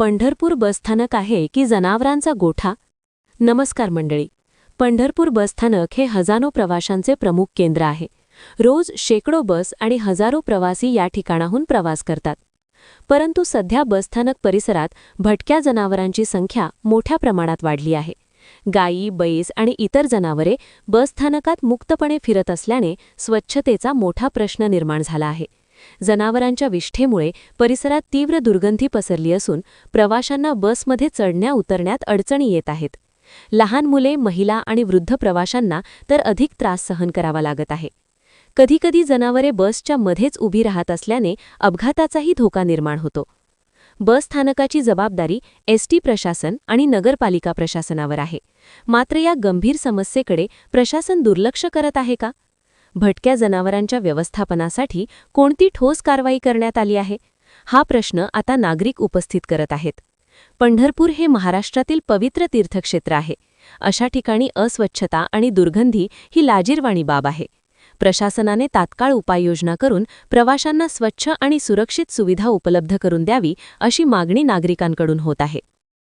पंढरपूर बसस्थानक आहे की जनावरांचा गोठा? नमस्कार मंडळी. पंढरपूर बसस्थानक हे हजारो प्रवाशांचे प्रमुख केंद्र आहे. रोज शेकडो बस आणि हजारो प्रवासी या ठिकाणाहून प्रवास करतात. परंतु सध्या बसस्थानक परिसरात भटक्या जनावरांची संख्या मोठ्या प्रमाणात वाढली आहे. गायी बैस आणि इतर जनावरे बसस्थानकात मुक्तपणे फिरत असल्याने स्वच्छतेचा मोठा प्रश्न निर्माण झाला आहे. जनावरांच्या विष्ठेमुळे परिसरात तीव्र दुर्गंधी पसरली असून प्रवाशांना बसमध्ये चढण्या उतरण्यात अडचणी येत आहेत. लहान मुले महिला आणि वृद्ध प्रवाशांना तर अधिक त्रास सहन करावा लागत आहे. कधीकधी जनावरे बसच्या मध्येच उभी राहत असल्याने अपघाताचाही धोका निर्माण होतो. बस स्थानकाची जबाबदारी एसटी प्रशासन आणि नगरपालिका प्रशासनावर आहे. मात्र या गंभीर समस्येकडे प्रशासन दुर्लक्ष करत आहे का? भटक्या जनावरांच्या व्यवस्थापनासाठी कोणती ठोस कारवाई करण्यात आली आहे? हा प्रश्न आता नागरिक उपस्थित करत आहेत. पंढरपूर हे महाराष्ट्रातील पवित्र तीर्थक्षेत्र आहे. अशा ठिकाणी अस्वच्छता आणि दुर्गंधी ही लाजीरवाणी बाब आहे. प्रशासनाने तात्काळ उपाययोजना करून प्रवाशांना स्वच्छ आणि सुरक्षित सुविधा उपलब्ध करून द्यावी अशी मागणी नागरिकांकडून होत आहे.